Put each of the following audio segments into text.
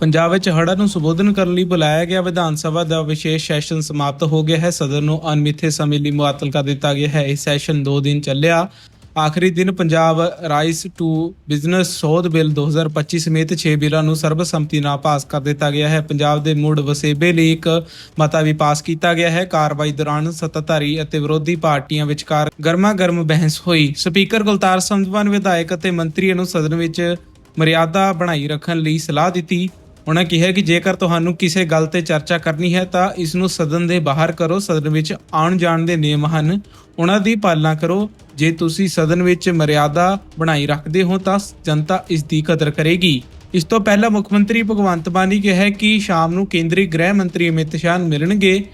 ਪੰਜਾਬ ਵਿੱਚ ਹੜ੍ਹਾਂ ਨੂੰ ਸੰਬੋਧਨ ਕਰਨ ਲਈ ਬੁਲਾਇਆ ਗਿਆ। ਵਿਧਾਨ ਸਭਾ ਦਾ ਵਿਸ਼ੇਸ਼ ਸੈਸ਼ਨ ਸਮਾਪਤ ਹੋ ਗਿਆ ਹੈ। ਸਦਨ ਨੂੰ ਅਨਮਿੱਥੇ ਸਮੇਂ ਲਈ ਮੁਅੱਤਲ ਕਰ ਦਿੱਤਾ ਗਿਆ ਹੈ। ਇਹ ਸੈਸ਼ਨ 2 ਦਿਨ ਚੱਲਿਆ। ਆਖਰੀ ਦਿਨ ਪੰਜਾਬ ਰਾਈਸ ਟੂ ਬਿਜ਼ਨਸ ਸੋਧ ਬਿੱਲ 2025 ਸਮੇਤ 6 ਬਿੱਲਾਂ ਨੂੰ ਸਰਬਸੰਮਤੀ ਨਾਲ ਪਾਸ ਕਰ ਦਿੱਤਾ ਗਿਆ ਹੈ। ਪੰਜਾਬ ਦੇ ਮੁੜ ਵਸੇਬੇ ਲਈ ਇੱਕ ਮਤਾ ਵੀ ਪਾਸ ਕੀਤਾ ਗਿਆ ਹੈ। ਕਾਰਵਾਈ ਦੌਰਾਨ ਸੱਤਾਧਾਰੀ ਅਤੇ ਵਿਰੋਧੀ ਪਾਰਟੀਆਂ ਵਿਚਕਾਰ ਗਰਮਾ ਗਰਮ ਬਹਿਸ ਹੋਈ। ਸਪੀਕਰ ਗੁਲਤਾਰ ਸੰਧਵਾਨ, ਵਿਧਾਇਕ ਅਤੇ ਮੰਤਰੀਆਂ ਨੂੰ ਸਦਨ ਵਿੱਚ ਮਰਿਆਦਾ ਬਣਾਈ ਰੱਖਣ ਲਈ ਸਲਾਹ ਦਿੱਤੀ। ਉਹਨਾਂ ਕਿਹਾ ਕਿ ਜੇਕਰ ਤੁਹਾਨੂੰ ਕਿਸੇ ਗੱਲ ਤੇ ਚਰਚਾ ਕਰਨੀ ਹੈ ਤਾਂ ਇਸ ਨੂੰ ਸਦਨ ਦੇ ਬਾਹਰ ਕਰੋ, ਸਦਨ ਵਿੱਚ ਆਉਣ ਜਾਣ ਦੇ ਨਿਯਮ ਹਨ। ਉਹਨਾਂ ਦੀ ਪਾਲਣਾ ਕਰੋ। ਜੇ ਤੁਸੀਂ ਸਦਨ ਵਿੱਚ ਮਰਿਆਦਾ ਬਣਾਈ ਰੱਖਦੇ ਹੋ ਤਾਂ ਜਨਤਾ ਇਸ ਦੀ ਕਦਰ ਕਰੇਗੀ। ਇਸ ਤੋਂ ਪਹਿਲਾਂ ਮੁੱਖ ਮੰਤਰੀ ਭਗਵੰਤ ਮਾਨ ਨੇ ਕਿਹਾ ਕਿ ਸ਼ਾਮ ਨੂੰ ਕੇਂਦਰੀ ਗ੍ਰਹਿ ਮੰਤਰੀ ਅਮਿਤ ਸ਼ਾਹ ਨੂੰ ਮਿਲਣਗੇ।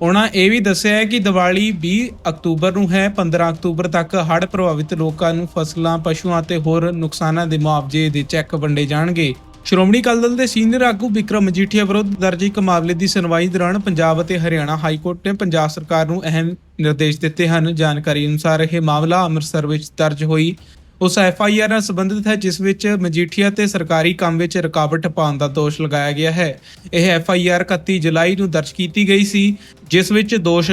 ਉਹਨਾਂ ਇਹ ਵੀ ਦੱਸਿਆ ਹੈ ਕਿ ਦੀਵਾਲੀ 20 ਅਕਤੂਬਰ ਨੂੰ ਹੈ। 15 ਅਕਤੂਬਰ ਤੱਕ ਹੜ੍ਹ ਪ੍ਰਭਾਵਿਤ ਲੋਕਾਂ ਨੂੰ ਫਸਲਾਂ, ਪਸ਼ੂਆਂ ਅਤੇ ਹੋਰ ਨੁਕਸਾਨਾਂ ਦੇ ਮੁਆਵਜ਼ੇ ਦੇ ਚੈੱਕ ਵੰਡੇ ਜਾਣਗੇ। ਸ਼੍ਰੋਮਣੀ ਅਕਾਲੀ ਦਲ ਦੇ ਸੀਨੀਅਰ ਆਗੂ ਵਿਕਰਮ ਮਜੀਠੀਆ ਵਿਰੁੱਧ ਦਰਜ ਇੱਕ ਮਾਮਲੇ ਦੀ ਸੁਣਵਾਈ ਦੌਰਾਨ ਪੰਜਾਬ ਅਤੇ ਹਰਿਆਣਾ ਹਾਈ ਕੋਰਟ ਨੇ ਪੰਜਾਬ ਸਰਕਾਰ ਨੂੰ ਅਹਿਮ ਨਿਰਦੇਸ਼ ਦਿੱਤੇ ਹਨ। ਜਾਣਕਾਰੀ ਅਨੁਸਾਰ ਇਹ ਮਾਮਲਾ ਅੰਮ੍ਰਿਤਸਰ ਵਿੱਚ ਦਰਜ ਹੋਈ। ਉਸ ਐਫ ਆਈ ਆਰ ਨਾਲ ਸੰਬੰਧਿਤ ਹੈ, ਜਿਸ ਵਿੱਚ ਮਜੀਠੀਆ ਤੇ ਸਰਕਾਰੀ ਕੰਮ ਵਿੱਚ ਰੁਕਾਵਟ ਪਾਉਣ ਦਾ ਦੋਸ਼ ਲਗਾਇਆ ਗਿਆ ਹੈ। ਇਹ ਐਫ ਆਈ ਆਰ 31 ਜੁਲਾਈ ਨੂੰ ਦਰਜ ਕੀਤੀ ਗਈ ਸੀ, ਜਿਸ ਵਿੱਚ ਦੋਸ਼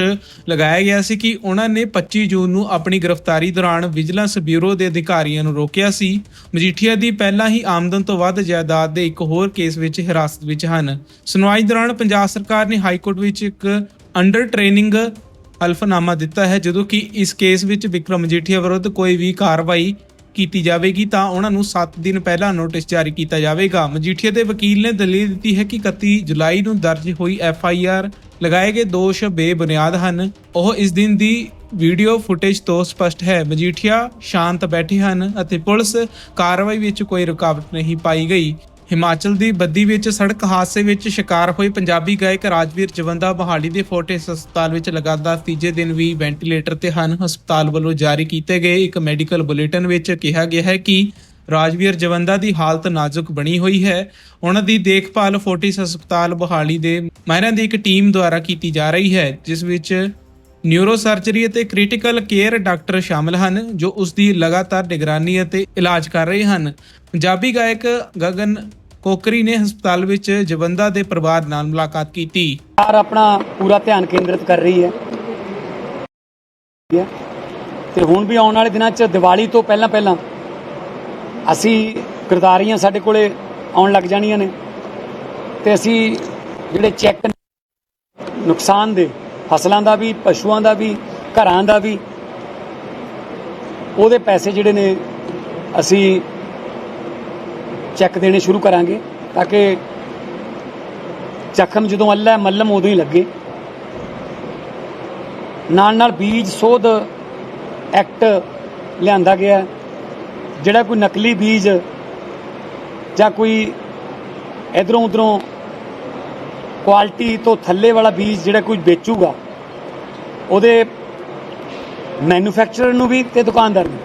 ਲਗਾਇਆ ਗਿਆ ਸੀ ਕਿ ਉਹਨਾਂ ਨੇ 25 ਜੂਨ ਨੂੰ ਆਪਣੀ ਗ੍ਰਿਫਤਾਰੀ ਦੌਰਾਨ ਵਿਜੀਲੈਂਸ ਬਿਊਰੋ ਦੇ ਅਧਿਕਾਰੀਆਂ ਨੂੰ ਰੋਕਿਆ ਸੀ। ਮਜੀਠੀਆ ਦੀ ਪਹਿਲਾਂ ਹੀ ਆਮਦਨ ਤੋਂ ਵੱਧ ਜਾਇਦਾਦ ਦੇ ਇੱਕ ਹੋਰ ਕੇਸ ਵਿੱਚ ਹਿਰਾਸਤ ਵਿੱਚ ਹਨ। ਸੁਣਵਾਈ ਦੌਰਾਨ ਪੰਜਾਬ ਸਰਕਾਰ ਨੇ ਹਾਈ ਕੋਰਟ ਵਿੱਚ ਇੱਕ ਅੰਡਰ ਟ੍ਰੇਨਿੰਗ ਹਲਫਨਾਮਾ ਦਿੱਤਾ ਹੈ, ਜਦੋਂ ਕਿ ਇਸ ਕੇਸ ਵਿੱਚ ਵਿਕਰਮ ਮਜੀਠੀਆ ਵਿਰੁੱਧ ਕੋਈ ਵੀ ਕਾਰਵਾਈ ਕੀਤੀ ਜਾਵੇਗੀ, ਤਾਂ ਉਹਨਾਂ ਨੂੰ 7 ਦਿਨ ਪਹਿਲਾਂ ਨੋਟਿਸ ਜਾਰੀ ਕੀਤਾ ਜਾਵੇਗਾ। ਮਜੀਠੀਆ ਦੇ ਵਕੀਲ ਨੇ ਦਲੀਲ ਦਿੱਤੀ ਹੈ ਕਿ 31 ਜੁਲਾਈ ਨੂੰ ਦਰਜ ਹੋਈ ਐਫ ਆਈ ਆਰ ਲਗਾਏ ਗਏ ਦੋਸ਼ ਬੇਬੁਨਿਆਦ ਹਨ। ਉਹ ਇਸ ਦਿਨ ਦੀ ਵੀਡੀਓ ਫੁਟੇਜ ਤੋਂ ਸਪਸ਼ਟ ਹੈ। ਮਜੀਠੀਆ ਸ਼ਾਂਤ ਬੈਠੇ ਹਨ ਅਤੇ ਪੁਲਿਸ ਕਾਰਵਾਈ ਵਿੱਚ ਕੋਈ ਰੁਕਾਵਟ ਨਹੀਂ ਪਾਈ ਗਈ। ਹਿਮਾਚਲ ਦੀ ਬੱਦੀ ਵਿੱਚ, ਸੜਕ ਹਾਦਸੇ ਵਿੱਚ ਸ਼ਿਕਾਰ ਹੋਏ ਪੰਜਾਬੀ ਗਾਇਕ ਰਾਜਵੀਰ ਜਵੰਦਾ ਬਹਾਲੀ ਦੇ ਫੋਰਟਿਸ ਹਸਪਤਾਲ ਵਿੱਚ ਲਗਾਤਾਰ ਤੀਜੇ ਦਿਨ ਵੀ ਵੈਂਟੀਲੇਟਰ ਤੇ ਹਨ। ਹਸਪਤਾਲ ਵੱਲੋਂ ਜਾਰੀ ਕੀਤੇ ਗਏ ਇੱਕ ਮੈਡੀਕਲ ਬੁਲੇਟਿਨ ਵਿੱਚ ਕਿਹਾ ਗਿਆ ਹੈ ਕਿ ਰਾਜਵੀਰ ਜਵੰਦਾ ਦੀ ਹਾਲਤ ਨਾਜ਼ੁਕ ਬਣੀ ਹੋਈ ਹੈ। ਉਹਨਾਂ ਦੀ ਦੇਖਭਾਲ ਫੋਰਟਿਸ ਹਸਪਤਾਲ ਬਹਾਲੀ ਦੇ ਮਾਹਿਰਾਂ ਦੀ ਇੱਕ ਟੀਮ ਦੁਆਰਾ ਕੀਤੀ ਜਾ ਰਹੀ ਹੈ, ਜਿਸ ਵਿੱਚ ਨਿਊਰੋ ਸਰਜਰੀ ਅਤੇ ਕ੍ਰਿਟੀਕਲ ਕੇਅਰ ਡਾਕਟਰ ਸ਼ਾਮਲ ਹਨ, ਜੋ ਉਸ ਦੀ ਲਗਾਤਾਰ ਨਿਗਰਾਨੀ ਅਤੇ ਇਲਾਜ ਕਰ ਰਹੇ ਹਨ। ਪੰਜਾਬੀ ਗਾਇਕ ਗਗਨ ਕੋਕਰੀ ਨੇ ਹਸਪਤਾਲ ਵਿੱਚ ਜਵੰਦਾ ਦੇ ਪਰਿਵਾਰ ਨਾਲ ਮੁਲਾਕਾਤ ਕੀਤੀ। ਸਰਕਾਰ ਆਪਣਾ ਪੂਰਾ ਧਿਆਨ ਕੇਂਦਰਿਤ ਕਰ ਰਹੀ ਹੈ। ਠੀਕ ਤੇ ਹੁਣ ਵੀ ਆਉਣ ਵਾਲੇ ਦਿਨਾਂ 'ਚ ਦੀਵਾਲੀ ਤੋਂ ਪਹਿਲਾਂ ਪਹਿਲਾਂ ਅਸੀਂ ਕਿਰਦਾਰੀਆਂ ਸਾਡੇ ਕੋਲੇ ਆਉਣ ਲੱਗ ਜਾਣੀਆਂ ਨੇ। ਤੇ ਅਸੀਂ ਜਿਹੜੇ ਚੈੱਕ ਨੁਕਸਾਨ ਦੇ ਫਸਲਾਂ ਦਾ ਵੀ ਪਸ਼ੂਆਂ ਦਾ ਵੀ ਘਰਾਂ ਦਾ ਵੀ ਉਹਦੇ ਪੈਸੇ ਜਿਹੜੇ ਨੇ ਅਸੀਂ ਚੈੱਕ ਦੇਣੇ ਸ਼ੁਰੂ ਕਰਾਂਗੇ ਤਾਂ ਕਿ ਜ਼ਖਮ ਜਦੋਂ ਅੱਲਾ ਹੈ, ਮੱਲਮ ਉਦੋਂ ਹੀ ਲੱਗੇ। ਨਾਲ ਨਾਲ ਬੀਜ ਸੋਧ ਐਕਟ ਲਿਆਂਦਾ ਗਿਆ। ਜਿਹੜਾ ਕੋਈ ਨਕਲੀ ਬੀਜ ਜਾਂ ਕੋਈ ਇਧਰੋਂ ਉਧਰੋਂ ਕੁਆਲਿਟੀ ਤੋਂ ਥੱਲੇ ਵਾਲਾ ਬੀਜ ਜਿਹੜਾ ਕੋਈ ਵੇਚੂਗਾ, ਉਹਦੇ ਮੈਨੂਫੈਕਚਰਰ ਨੂੰ ਵੀ ਤੇ ਦੁਕਾਨਦਾਰ ਨੂੰ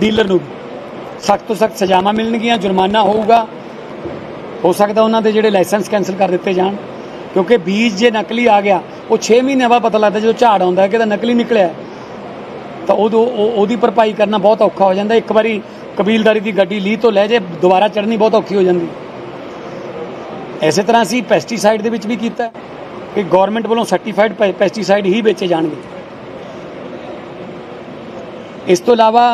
ਡੀਲਰ ਨੂੰ ਵੀ। ਸਖਤ ਤੋਂ ਸਖਤ ਸਜ਼ਾਵਾਂ ਮਿਲਣਗੀਆਂ, ਜੁਰਮਾਨਾ ਹੋਊਗਾ। ਹੋ ਸਕਦਾ ਉਹਨਾਂ ਦੇ ਜਿਹੜੇ ਲਾਇਸੈਂਸ ਕੈਨਸਲ ਕਰ ਦਿੱਤੇ ਜਾਣ, ਕਿਉਂਕਿ ਬੀਜ ਜੇ ਨਕਲੀ ਆ ਗਿਆ, ਉਹ 6 ਮਹੀਨੇ ਬਾਅਦ ਪਤਾ ਲੱਗਦਾ ਜਦੋਂ ਝਾੜ ਆਉਂਦਾ ਹੈ ਕਿ ਇਹਦਾ ਨਕਲੀ ਨਿਕਲਿਆ ਤਾਂ ਉਦੋਂ ਉਹਦੀ ਭਰਪਾਈ ਕਰਨਾ ਬਹੁਤ ਔਖਾ ਹੋ ਜਾਂਦਾ। ਇੱਕ ਵਾਰੀ ਕਬੀਲਦਾਰੀ ਦੀ ਗੱਡੀ ਲੀਹ ਤੋਂ ਲੈ ਜੇ, ਦੁਬਾਰਾ ਚੜ੍ਹਨੀ ਬਹੁਤ ਔਖੀ ਹੋ ਜਾਂਦੀ। ਇਸੇ ਤਰ੍ਹਾਂ ਅਸੀਂ ਪੈਸਟੀਸਾਈਡ ਦੇ ਵਿੱਚ ਵੀ ਕੀਤਾ ਕਿ ਗਵਰਨਮੈਂਟ ਵੱਲੋਂ ਸਰਟੀਫਾਈਡ ਪੈਸਟੀਸਾਈਡ ਹੀ ਵੇਚੇ ਜਾਣਗੇ। ਇਸ ਤੋਂ ਇਲਾਵਾ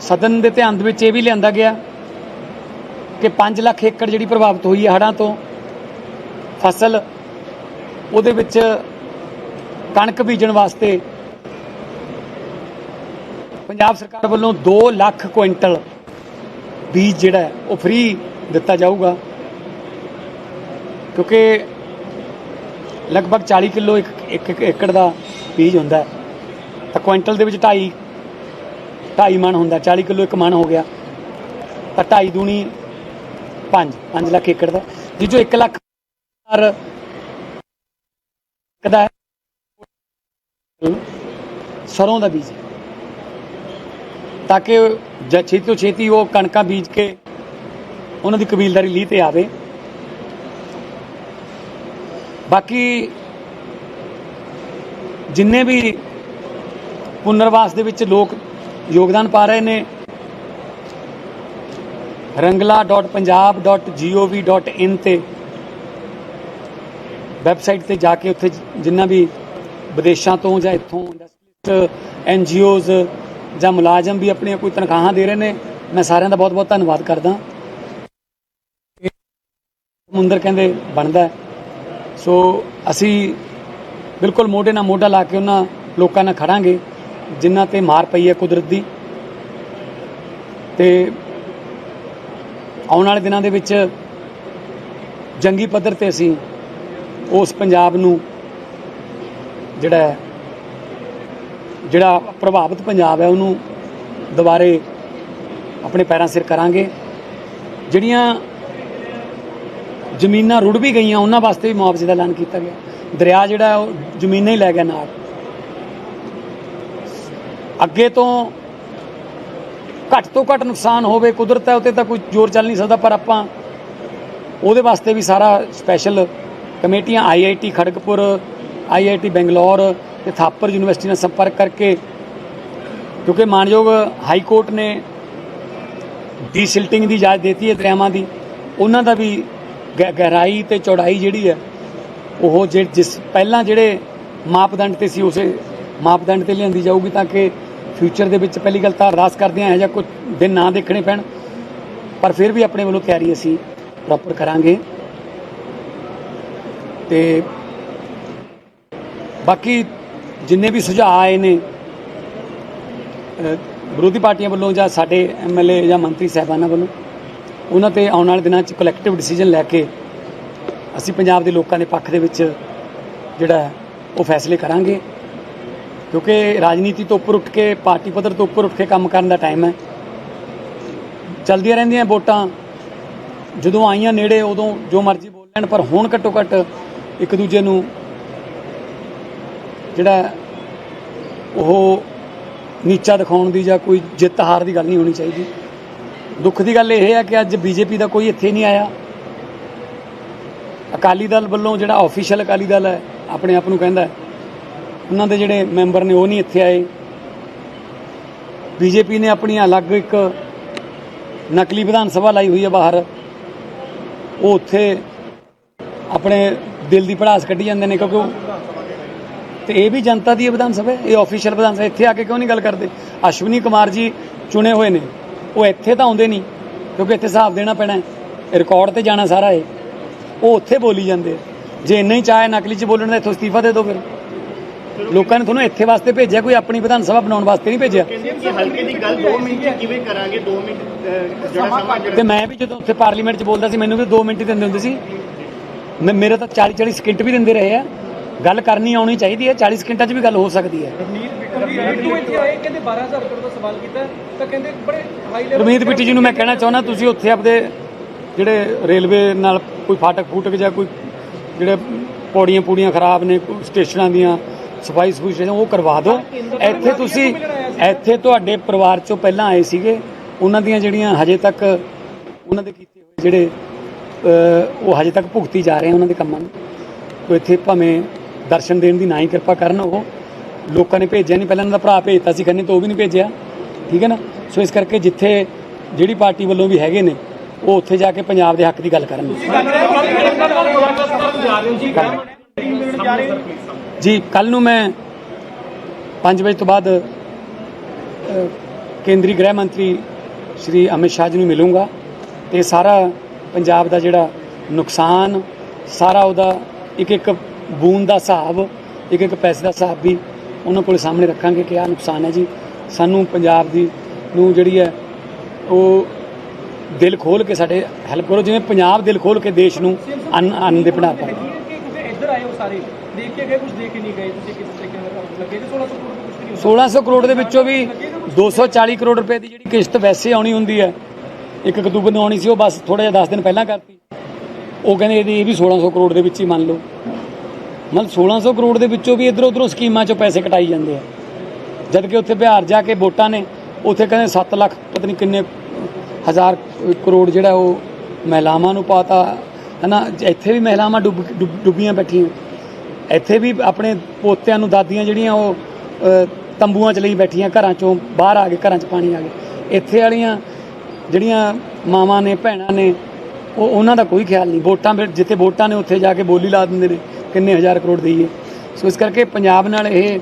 ਸਦਨ ਦੇ ਧਿਆਨ ਦੇ ਵਿੱਚ ਇਹ ਵੀ ਲਿਆਂਦਾ ਗਿਆ ਕਿ 5 ਲੱਖ ਏਕੜ ਜਿਹੜੀ ਪ੍ਰਭਾਵਿਤ ਹੋਈ ਹੈ ਹੜ੍ਹਾਂ ਤੋਂ, ਫਸਲ ਉਹਦੇ ਵਿੱਚ ਕਣਕ ਬੀਜਣ ਵਾਸਤੇ ਪੰਜਾਬ ਸਰਕਾਰ ਵੱਲੋਂ 2 ਲੱਖ ਕੁਇੰਟਲ ਬੀਜ ਜਿਹੜਾ ਉਹ ਫ੍ਰੀ ਦਿੱਤਾ ਜਾਊਗਾ। ਕਿਉਂਕਿ ਲਗਭਗ 40 ਕਿਲੋ ਇੱਕ ਇੱਕ ਇੱਕ ਏਕੜ ਦਾ ਬੀਜ ਹੁੰਦਾ ਤਾਂ ਕੁਇੰਟਲ ਦੇ ਵਿੱਚ 2.5 2.5 ਮਣ ਹੁੰਦਾ 40 ਕਿਲੋ ਇੱਕ ਮਣ ਹੋ ਗਿਆ। ਤਾਂ 2.5 ਦੂਣੀ 5 5 ਲੱਖ ਏਕੜ ਦਾ। ਜਿਸ ਜੋ 1 ਲੱਖ ਹਰ ਕਦਾ ਸਰੋਂ ਦਾ ਬੀਜ ਤਾਂ ਕਿ ਛੇਤੀ ਤੋਂ ਛੇਤੀ ਉਹ ਕਣਕਾਂ ਬੀਜ ਕੇ ਉਹਨਾਂ ਦੀ ਕਬੀਲਦਾਰੀ ਲੀਹ ਤੇ ਆਵੇ। ਬਾਕੀ ਜਿੰਨੇ ਵੀ ਪੁਨਰਵਾਸ ਦੇ ਵਿੱਚ ਲੋਕ ਯੋਗਦਾਨ ਪਾ ਰਹੇ ਨੇ rangla.punjab.gov.in ਤੇ ਵੈਬਸਾਈਟ ਤੇ ਜਾ ਕੇ ਉੱਥੇ ਜਿੰਨਾ ਵੀ ਵਿਦੇਸ਼ਾਂ ਤੋਂ ਜਾਂ ਇੱਥੋਂ ਇੰਡਸਟਰੀਜ਼ ਐਨਜੀਓਜ਼ ਜਾਂ ਮੁਲਾਜ਼ਮ ਵੀ ਆਪਣੀਆਂ ਕੋਈ ਤਨਖਾਹਾਂ ਦੇ ਰਹੇ ਨੇ, ਮੈਂ ਸਾਰਿਆਂ ਦਾ ਬਹੁਤ-ਬਹੁਤ ਧੰਨਵਾਦ ਕਰਦਾ। ਸਮੁੰਦਰ ਕਹਿੰਦੇ ਬਣਦਾ ਸੋ ਅਸੀਂ ਬਿਲਕੁਲ ਮੋਢੇ ਨਾਲ ਮੋਢਾ ਲਾ ਕੇ ਉਹਨਾਂ ਲੋਕਾਂ ਨਾਲ ਖੜਾਂਗੇ, ਜਿਨ੍ਹਾਂ ਤੇ ਮਾਰ ਪਈ ਹੈ ਕੁਦਰਤ ਦੀ। ਤੇ ਆਉਣ ਵਾਲੇ ਦਿਨਾਂ ਦੇ ਵਿੱਚ ਜੰਗੀ ਪੱਧਰ ਤੇ ਅਸੀਂ ਉਸ ਪੰਜਾਬ ਨੂੰ ਜਿਹੜਾ ਜਿਹੜਾ ਪ੍ਰਭਾਵਿਤ ਪੰਜਾਬ ਹੈ, ਉਹਨੂੰ ਦੁਬਾਰੇ ਆਪਣੇ ਪੈਰਾਂ ਸਿਰ ਕਰਾਂਗੇ। ਜਿਹੜੀਆਂ ਜ਼ਮੀਨਾਂ ਰੁੜ ਵੀ ਗਈਆਂ, ਉਹਨਾਂ ਵਾਸਤੇ ਵੀ ਮੁਆਵਜ਼ੇ ਦਾ ਐਲਾਨ ਕੀਤਾ ਗਿਆ। ਦਰਿਆ ਜਿਹੜਾ ਉਹ ਜ਼ਮੀਨਾਂ ਹੀ ਲੈ ਗਿਆ ਨਾਲ। ਅੱਗੇ ਤੋਂ ਘੱਟ ਤੋਂ ਘੱਟ ਨੁਕਸਾਨ ਹੋਵੇ, ਕੁਦਰਤ ਹੈ ਉਤੇ ਤਾਂ ਕੋਈ ਜ਼ੋਰ ਚੱਲ ਨਹੀਂ ਸਕਦਾ, ਪਰ ਆਪਾਂ ਉਹਦੇ ਵਾਸਤੇ ਵੀ ਸਾਰਾ ਸਪੈਸ਼ਲ ਕਮੇਟੀਆਂ ਆਈਆਈਟੀ ਖੜਗਪੁਰ ਆਈਆਈਟੀ ਬੈਂਗਲੌਰ ਤੇ ਥਾਪਰ ਯੂਨੀਵਰਸਿਟੀ ਨਾਲ ਸੰਪਰਕ ਕਰਕੇ, ਕਿਉਂਕਿ ਮਾਨਯੋਗ ਹਾਈ ਕੋਰਟ ਨੇ ਡੀਸਿਲਟਿੰਗ ਦੀ ਇਜਾਜ਼ਤ ਦਿੱਤੀ ਹੈ ਦਰਿਆਵਾਂ ਦੀ, ਉਹਨਾਂ ਦਾ ਵੀ ਗਹਿਰਾਈ ਤੇ ਚੌੜਾਈ ਜਿਹੜੀ ਹੈ, ਉਹ ਜਿ- ਜਿਸ ਪਹਿਲਾਂ ਜਿਹੜੇ ਮਾਪਦੰਡ ਤੇ ਸੀ, ਉਸੇ ਮਾਪਦੰਡ ਤੇ ਲਿਆਂਦੀ ਜਾਊਗੀ ਤਾਂ ਕਿ ਫਿਊਚਰ ਦੇ ਵਿੱਚ ਪਹਿਲੀ ਗੱਲ ਤਾਂ ਅਰਦਾਸ ਕਰਦੇ ਹਾਂ ਜਾਂ ਕੁਝ ਦਿਨ ਨਾ ਦੇਖਣੇ ਪੈਣ। ਪਰ ਫਿਰ ਵੀ ਆਪਣੇ ਵੱਲੋਂ ਤਿਆਰੀ ਅਸੀਂ ਪ੍ਰੋਪਰ ਕਰਾਂਗੇ। ਤੇ ਬਾਕੀ ਜਿੰਨੇ ਵੀ ਸੁਝਾਅ ਆਏ ਨੇ ਵਿਰੋਧੀ ਪਾਰਟੀਆਂ ਵੱਲੋਂ ਜਾਂ ਸਾਡੇ ਐਮਐਲਏ ਜਾਂ ਮੰਤਰੀ ਸਾਹਿਬਾਨਾਂ ਵੱਲੋਂ ਉਹਨਾਂ ਤੇ ਆਉਣ ਵਾਲੇ ਦਿਨਾਂ 'ਚ ਕਲੈਕਟਿਵ ਡਿਸੀਜਨ ਲੈ ਕੇ ਅਸੀਂ ਪੰਜਾਬ ਦੇ ਲੋਕਾਂ ਦੇ ਪੱਖ ਦੇ ਵਿੱਚ ਜਿਹੜਾ ਉਹ ਫੈਸਲੇ ਕਰਾਂਗੇ। ਕਿਉਂਕਿ ਰਾਜਨੀਤੀ ਤੋਂ ਉੱਪਰ ਉੱਠ ਕੇ, ਪਾਰਟੀ ਪੱਧਰ ਤੋਂ ਉੱਪਰ ਉੱਠ ਕੇ ਕੰਮ ਕਰਨ ਦਾ ਟਾਈਮ ਹੈ। ਚਲਦੀਆਂ ਰਹਿੰਦੀਆਂ ਵੋਟਾਂ, ਜਦੋਂ ਆਈਆਂ ਨੇੜੇ, ਉਦੋਂ ਜੋ ਮਰਜ਼ੀ ਬੋਲ ਲੈਣ, ਪਰ ਹੁਣ ਘੱਟੋ ਘੱਟ ਇੱਕ ਦੂਜੇ ਨੂੰ ਜਿਹੜਾ ਉਹ ਨੀਚਾ ਦਿਖਾਉਣ ਦੀ ਜਾਂ ਕੋਈ ਜਿੱਤ ਹਾਰ ਦੀ ਗੱਲ ਨਹੀਂ ਹੋਣੀ ਚਾਹੀਦੀ। ਦੁੱਖ ਦੀ ਗੱਲ ਇਹ ਹੈ ਕਿ ਅੱਜ ਬੀਜੇਪੀ ਦਾ ਕੋਈ ਇੱਥੇ ਨਹੀਂ ਆਇਆ। ਅਕਾਲੀ ਦਲ ਵੱਲੋਂ ਜਿਹੜਾ ਆਫੀਸ਼ੀਅਲ ਅਕਾਲੀ ਦਲ ਹੈ, ਆਪਣੇ ਆਪ ਨੂੰ ਕਹਿੰਦਾ ਉਹਨਾਂ ਦੇ ਜਿਹੜੇ ਮੈਂਬਰ ਨੇ ਉਹ ਨਹੀਂ ਇੱਥੇ ਆਏ। ਬੀਜੇਪੀ ਨੇ ਆਪਣੀ ਅਲੱਗ ਇੱਕ ਨਕਲੀ ਵਿਧਾਨ ਸਭਾ ਲਾਈ ਹੋਈ ਹੈ ਬਾਹਰ। ਉਹ ਉੱਥੇ ਆਪਣੇ ਦਿਲ ਦੀ ਭੜਾਸ ਕੱਢੀ ਜਾਂਦੇ ਨੇ ਕਿਉਂਕਿ ਉਹ ਤੇ ਇਹ ਵੀ ਜਨਤਾ ਦੀ ਹੈ ਵਿਧਾਨ ਸਭਾ ਇਹ ਆਫੀਸ਼ੀਅਲ ਵਿਧਾਨ ਸਭਾ, ਇੱਥੇ ਆ ਕੇ ਕਿਉਂ ਨਹੀਂ ਗੱਲ ਕਰਦੇ? ਅਸ਼ਵਨੀ ਕੁਮਾਰ ਜੀ ਚੁਣੇ ਹੋਏ ਨੇ। ਉਹ ਇੱਥੇ ਤਾਂ ਆਉਂਦੇ ਨਹੀਂ ਕਿਉਂਕਿ ਇੱਥੇ ਹਿਸਾਬ ਦੇਣਾ ਪੈਣਾ ਹੈ। ਰਿਕਾਰਡ ਤੇ ਜਾਣਾ ਸਾਰਾ ਇਹ। ਉਹ ਉੱਥੇ ਬੋਲੀ ਜਾਂਦੇ ਆ। ਜੇ ਇੰਨਾ ਹੀ ਚਾਹੇ ਨਕਲੀ ਚ ਬੋਲਣ ਦਾ ਇੱਥੋਂ ਅਸਤੀਫਾ ਦੇ ਦਿਓ ਫਿਰ। ਲੋਕਾਂ ਨੇ ਤੁਹਾਨੂੰ ਇੱਥੇ ਵਾਸਤੇ ਭੇਜਿਆ ਕੋਈ ਆਪਣੀ ਵਿਧਾਨ ਸਭਾ ਬਣਾਉਣ ਵਾਸਤੇ ਨਹੀਂ ਭੇਜਿਆ। ਹਲਕੇ ਦੀ ਗੱਲ 2 ਮਿੰਟ ਚ ਕਿਵੇਂ ਕਰਾਂਗੇ? 2 ਮਿੰਟ ਅਹ, ਜਿਹੜਾ ਸਮਾਂ ਤੇ ਮੈਂ ਵੀ ਜਦੋਂ ਉੱਥੇ ਪਾਰਲੀਮੈਂਟ 'ਚ ਬੋਲਦਾ ਸੀ ਮੈਨੂੰ ਵੀ 2 ਮਿੰਟ ਹੀ ਦਿੰਦੇ ਹੁੰਦੇ ਸੀ। ਮੈਂ ਮੇਰੇ ਤਾਂ 40 40 ਸਕਿੰਟ ਵੀ ਦਿੰਦੇ ਰਹੇ ਆ। ਗੱਲ ਕਰਨੀ ਆਉਣੀ ਚਾਹੀਦੀ ਹੈ 40 ਸਕਿੰਟਾਂ 'ਚ ਵੀ ਗੱਲ ਹੋ ਸਕਦੀ ਹੈ। ਬਿੱਟੂ ਇੱਥੇ ਆਏ ਕਹਿੰਦੇ 12000 ਕਰੋੜ ਦਾ ਸਵਾਲ ਕੀਤਾ ਤਾਂ ਕਹਿੰਦੇ ਬੜੇ ਹਾਈ ਲੈਵਲ ਰਮੀਤ ਬਿੱਟੀ ਜੀ ਨੂੰ ਮੈਂ ਕਹਿਣਾ ਚਾਹੁੰਦਾ ਤੁਸੀਂ ਉੱਥੇ ਆਪਦੇ ਜਿਹੜੇ ਰੇਲਵੇ ਨਾਲ ਕੋਈ ਫਾਟਕ ਫੂਟਕ ਜਾਂ ਕੋਈ ਜਿਹੜੇ ਪੌੜੀਆਂ ਪੂੜੀਆਂ ਖਰਾਬ ਨੇ ਸਟੇਸ਼ਨਾਂ ਦੀਆਂ ਸਫ਼ਾਈ ਸਫੂਈ ਸਟੇਸ਼ਨ ਉਹ ਕਰਵਾ ਦਿਓ। ਇੱਥੇ ਤੁਸੀਂ ਇੱਥੇ ਤੁਹਾਡੇ ਪਰਿਵਾਰ ਚੋਂ ਪਹਿਲਾਂ ਆਏ ਸੀਗੇ ਉਹਨਾਂ ਦੀਆਂ ਜਿਹੜੀਆਂ ਹਜੇ ਤੱਕ ਉਹਨਾਂ ਦੇ ਕੀਤੇ ਹੋਏ ਜਿਹੜੇ ਉਹ ਹਜੇ ਤੱਕ ਭੁਗਤੀ ਜਾ ਰਹੇ ਉਹਨਾਂ ਦੇ ਕੰਮਾਂ ਨੂੰ। ਕੋਈ ਇੱਥੇ ਭਾਵੇਂ ਦਰਸ਼ਨ ਦੇਣ ਦੀ ਨਾ ਹੀ ਕਿਰਪਾ ਕਰਨ ਉਹ। ਲੋਕਾਂ ਨੇ ਭੇਜਿਆ ਨਹੀਂ ਪਹਿਲਾਂ ਉਹਨਾਂ ਦਾ ਭਰਾ ਭੇਜਤਾ ਸੀ ਖੰਨੇ ਤੋਂ ਉਹ ਵੀ ਨਹੀਂ ਭੇਜਿਆ। ਠੀਕ ਹੈ ਨਾ? ਸੋ ਇਸ ਕਰਕੇ ਜਿੱਥੇ ਜਿਹੜੀ ਪਾਰਟੀ ਵੱਲੋਂ ਵੀ ਹੈਗੇ ਨੇ ਉਹ ਉੱਥੇ ਜਾ ਕੇ ਪੰਜਾਬ ਦੇ ਹੱਕ ਦੀ ਗੱਲ ਕਰਨ ਜੀ ਕੱਲ ਨੂੰ ਮੈਂ 5 ਵਜੇ ਤੋਂ ਬਾਅਦ ਕੇਂਦਰੀ ਗ੍ਰਹਿ ਮੰਤਰੀ ਸ਼੍ਰੀ ਅਮਿਤ ਸ਼ਾਹ ਜੀ ਨੂੰ ਮਿਲੂੰਗਾ ਤੇ ਸਾਰਾ ਪੰਜਾਬ ਦਾ ਜਿਹੜਾ ਨੁਕਸਾਨ ਸਾਰਾ ਉਹਦਾ ਇੱਕ ਇੱਕ ਬੂੰਦ ਦਾ ਹਿਸਾਬ, ਇੱਕ ਇੱਕ ਪੈਸੇ ਦਾ ਹਿਸਾਬ ਵੀ ਉਹਨਾਂ ਕੋਲ ਸਾਹਮਣੇ ਰੱਖਾਂਗੇ ਕਿ ਆਹ ਨੁਕਸਾਨ ਹੈ ਜੀ। ਸਾਨੂੰ ਪੰਜਾਬ ਦੀ ਨੂੰ ਜਿਹੜੀ ਹੈ, ਉਹ ਦਿਲ ਖੋਲ ਕੇ ਸਾਡੇ ਹੈਲਪ ਕਰੋ, ਜਿਵੇਂ ਪੰਜਾਬ ਦਿਲ ਖੋਲ ਕੇ ਦੇਸ਼ ਨੂੰ ਅੰਨ ਅੰਨ ਦੇ ਬਣਾ ਪਾਏ ਕਿਉਂਕਿ ਇੱਧਰ ਆਏ ਹੋ ਸਾਰੇ ਦੇਖ ਕੇ ਗਏ ਕੁਝ ਦੇਖ ਕੇ ਨਹੀਂ ਗਏ ਤੁਸੀਂ ਕਿਸ ਤਰੀਕੇ ਨਾਲ ਲੱਗੇ 1600 ਕਰੋੜ 1600 ਕਰੋੜ ਦੇ ਵਿੱਚੋਂ ਵੀ 240 ਕਰੋੜ ਰੁਪਏ ਦੀ ਜਿਹੜੀ ਕਿਸ਼ਤ ਵੈਸੇ ਆਉਣੀ ਹੁੰਦੀ ਹੈ, ਇੱਕ ਅਕਤੂਬਰ ਨੂੰ ਆਉਣੀ ਸੀ, ਉਹ ਬਸ ਥੋੜਾ ਜਿਹਾ 10 ਦਿਨ ਪਹਿਲਾਂ ਕਰਤੀ। ਉਹ ਕਹਿੰਦੇ ਇਹਦੀ ਇਹ ਵੀ 1600 ਕਰੋੜ ਦੇ ਵਿੱਚ ਹੀ ਮੰਨ ਲਓ। ਮਤਲਬ 1600 ਕਰੋੜ ਦੇ ਵਿੱਚੋਂ ਵੀ ਇਧਰ ਉਧਰੋਂ ਸਕੀਮਾਂ 'ਚੋਂ ਪੈਸੇ ਕਟਾਈ ਜਾਂਦੇ ਆ। ਜਦ ਕਿ ਉੱਥੇ ਬਿਹਾਰ ਜਾ ਕੇ ਵੋਟਾਂ ਨੇ, ਉੱਥੇ ਕਹਿੰਦੇ 7 ਲੱਖ, ਪਤਾ ਨਹੀਂ ਕਿੰਨੇ ਹਜ਼ਾਰ ਕਰੋੜ ਜਿਹੜਾ ਉਹ ਮਹਿਲਾਵਾਂ ਨੂੰ ਪਾਤਾ। ਹਨਾ, ਇੱਥੇ ਵੀ ਮਹਿਲਾਵਾਂ ਡੁੱਬ ਡੁੱਬ- ਡੁੱਬੀਆਂ ਬੈਠੀਆਂ। ਇੱਥੇ ਵੀ ਆਪਣੇ ਪੋਤਿਆਂ ਨੂੰ ਦਾਦੀਆਂ ਜਿਹੜੀਆਂ ਉਹ ਤੰਬੂਆਂ 'ਚ ਲਈ ਬੈਠੀਆਂ, ਘਰਾਂ 'ਚੋਂ ਬਾਹਰ ਆ ਗਏ, ਘਰਾਂ 'ਚ ਪਾਣੀ ਆ ਗਿਆ ਇੱਥੇ ਵਾਲੀਆਂ ਜਿਹੜੀਆਂ ਮਾਵਾਂ ਨੇ, ਭੈਣਾਂ ਨੇ, ਉਹ, ਉਹਨਾਂ ਦਾ ਕੋਈ ਖਿਆਲ ਨਹੀਂ ਵੋਟਾਂ ਜਿੱਥੇ ਵੋਟਾਂ ਨੇ, ਉੱਥੇ ਜਾ ਕੇ ਬੋਲੀ ਲਾ ਦਿੰਦੇ ਨੇ। ਕਿੰਨੇ ਹਜ਼ਾਰ ਕਰੋੜ ਦੇਈਏ। ਸੋ ਇਸ ਕਰਕੇ ਪੰਜਾਬ ਨਾਲ ਇਹ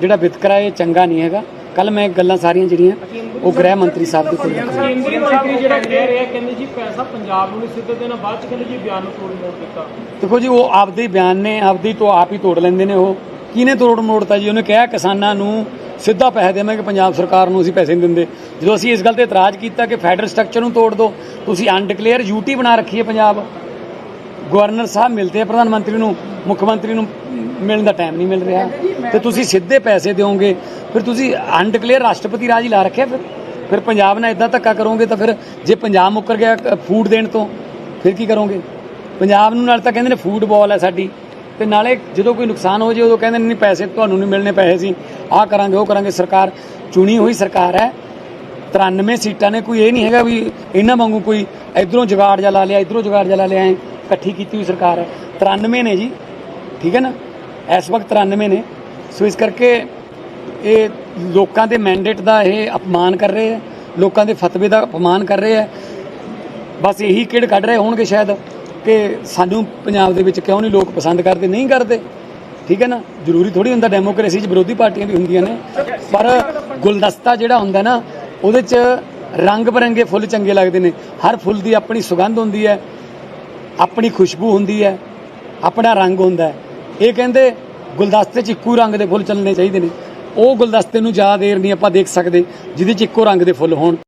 ਜਿਹੜਾ ਵਿਤਕਰਾ ਇਹ ਚੰਗਾ ਨਹੀਂ ਹੈਗਾ। ਕੱਲ ਮੈਂ ਗੱਲਾਂ ਸਾਰੀਆਂ ਜਿਹੜੀਆਂ ਉਹ ਗ੍ਰਹਿ ਮੰਤਰੀ ਸਾਹਿਬ ਦੇ ਕੋਲ। ਕੇਂਦਰੀ ਮੰਤਰੀ ਜਿਹੜਾ ਕਹਿ ਰਿਹਾ ਕਹਿੰਦੇ ਜੀ ਪੈਸਾ ਪੰਜਾਬ ਨੂੰ ਸਿੱਧੇ ਦੇਣਾ ਬਾਅਦ ਚ ਕਹਿੰਦੇ ਜੀ ਬਿਆਨ ਨੂੰ ਤੋੜ ਮੋੜ ਦਿੱਤਾ। ਦੇਖੋ ਜੀ ਉਹ ਆਪਦੇ ਬਿਆਨ ਨੇ ਆਪਦੀ ਤੋਂ ਆਪ ਹੀ ਤੋੜ ਲੈਂਦੇ ਨੇ ਉਹ। ਕਿਹਨੇ ਤੋੜ ਮੋੜਤਾ ਜੀ? ਉਹਨੇ ਕਿਹਾ ਕਿਸਾਨਾਂ ਨੂੰ ਸਿੱਧਾ ਪੈਸੇ ਦੇਵਾਂਗੇ ਪੰਜਾਬ ਸਰਕਾਰ ਨੂੰ ਅਸੀਂ ਪੈਸੇ ਨਹੀਂ ਦਿੰਦੇ। ਜਦੋਂ ਅਸੀਂ ਇਸ ਗੱਲ ਤੇ ਇਤਰਾਜ਼ ਕੀਤਾ ਕਿ ਫੈਡਰਲ ਸਟਰਕਚਰ ਨੂੰ ਤੋੜ ਦਿਓ ਤੁਸੀਂ ਅਨਡਿਕਲੇਅਰ ਯੂਟੀ ਬਣਾ ਰੱਖੀ ਹੈ ਪੰਜਾਬ। ਗਵਰਨਰ ਸਾਹਿਬ ਮਿਲਦੇ ਆ ਪ੍ਰਧਾਨ ਮੰਤਰੀ ਨੂੰ, ਮੁੱਖ ਮੰਤਰੀ ਨੂੰ ਮਿਲਣ ਦਾ ਟਾਈਮ ਨਹੀਂ ਮਿਲ ਰਿਹਾ। ਤੇ ਤੁਸੀਂ ਸਿੱਧੇ ਪੈਸੇ ਦਿਓਗੇ, ਫਿਰ ਤੁਸੀਂ ਅਨਡਿਕਲੇਅਰ ਰਾਸ਼ਟਰਪਤੀ ਰਾਜ ਹੀ ਲਾ ਰੱਖਿਆ ਫਿਰ। ਫਿਰ ਪੰਜਾਬ ਨਾਲ ਇਦਾਂ ਧੱਕਾ ਕਰੋਗੇ ਤਾਂ ਫਿਰ ਜੇ ਪੰਜਾਬ ਮੁੱਕਰ ਗਿਆ ਫੂਡ ਦੇਣ ਤੋਂ, ਫਿਰ ਕੀ ਕਰੋਗੇ? ਪੰਜਾਬ ਨੂੰ ਨਾਲ ਤਾਂ ਕਹਿੰਦੇ ਨੇ ਫੂਟਬਾਲ ਹੈ ਸਾਡੀ। ਤੇ ਨਾਲੇ ਜਦੋਂ ਕੋਈ ਨੁਕਸਾਨ ਹੋ ਜੇ, ਉਦੋਂ ਕਹਿੰਦੇ ਨੇ ਨਹੀਂ, ਪੈਸੇ ਤੁਹਾਨੂੰ ਨਹੀਂ ਮਿਲਣੇ, ਪੈਸੇ ਸੀ ਆਹ ਕਰਾਂਗੇ, ਉਹ ਕਰਾਂਗੇ। ਸਰਕਾਰ ਚੁਣੀ ਹੋਈ ਸਰਕਾਰ ਹੈ। 93 ਸੀਟਾਂ ਨੇ, ਕੋਈ ਇਹ ਨਹੀਂ ਹੈਗਾ ਵੀ ਇਹਨਾਂ ਵਾਂਗੂ ਕੋਈ ਇਧਰੋਂ ਜੁਗਾੜ ਜਾ ਲਾ ਲਿਆ, ਇਧਰੋਂ ਜੁਗਾੜ ਜਾ ਲਾ ਲਿਆ ਐ। ਇਕੱਠੀ ਕੀਤੀ ਹੋਈ ਸਰਕਾਰ ਹੈ। 93 ਨੇ ਜੀ, ਠੀਕ ਹੈ ਨਾ? ਇਸ ਵਕਤ 93 ਨੇ। ਸੋ ਇਸ ਕਰਕੇ ਇਹ ਲੋਕਾਂ ਦੇ ਮੈਂਡੇਟ ਦਾ ਇਹ ਅਪਮਾਨ ਕਰ ਰਹੇ ਹੈ, ਲੋਕਾਂ ਦੇ ਫਤਵੇ ਦਾ ਅਪਮਾਨ ਕਰ ਰਹੇ ਹੈ। ਬਸ ਇਹੀ ਕਿਹੜ ਕੱਢ ਰਹੇ ਹੋਣਗੇ ਸ਼ਾਇਦ ਕਿ ਸਾਨੂੰ ਪੰਜਾਬ ਦੇ ਵਿੱਚ ਕਿਉਂ ਨਹੀਂ ਲੋਕ ਪਸੰਦ ਕਰਦੇ, ਨਹੀਂ ਕਰਦੇ? ਠੀਕ ਹੈ ਨਾ? ਜ਼ਰੂਰੀ ਥੋੜੀ ਹੁੰਦਾ ਡੈਮੋਕ੍ਰੇਸੀ 'ਚ ਵਿਰੋਧੀ ਪਾਰਟੀਆਂ ਵੀ ਹੁੰਦੀਆਂ ਨੇ। ਪਰ ਗੁਲਦਸਤਾ ਜਿਹੜਾ ਹੁੰਦਾ ਨਾ, ਉਹਦੇ 'ਚ ਰੰਗ ਬਰੰਗੇ ਫੁੱਲ ਚੰਗੇ ਲੱਗਦੇ ਨੇ। ਹਰ ਫੁੱਲ ਦੀ ਆਪਣੀ ਸੁਗੰਧ ਹੁੰਦੀ ਹੈ। ਆਪਣੀ ਖੁਸ਼ਬੂ ਹੁੰਦੀ ਹੈ, ਆਪਣਾ ਰੰਗ ਹੁੰਦਾ ਹੈ। ਇਹ ਕਹਿੰਦੇ ਗੁਲਦਸਤੇ 'ਚ ਇੱਕੋ ਰੰਗ ਦੇ ਫੁੱਲ ਚੱਲਣੇ ਚਾਹੀਦੇ ਨੇ। ਉਹ ਗੁਲਦਸਤੇ ਨੂੰ ਜ਼ਿਆਦਾ ਦੇਰ ਨਹੀਂ ਆਪਾਂ ਦੇਖ ਸਕਦੇ, ਜਿਹਦੇ 'ਚ ਇੱਕੋ ਰੰਗ ਦੇ ਫੁੱਲ ਹੋਣ।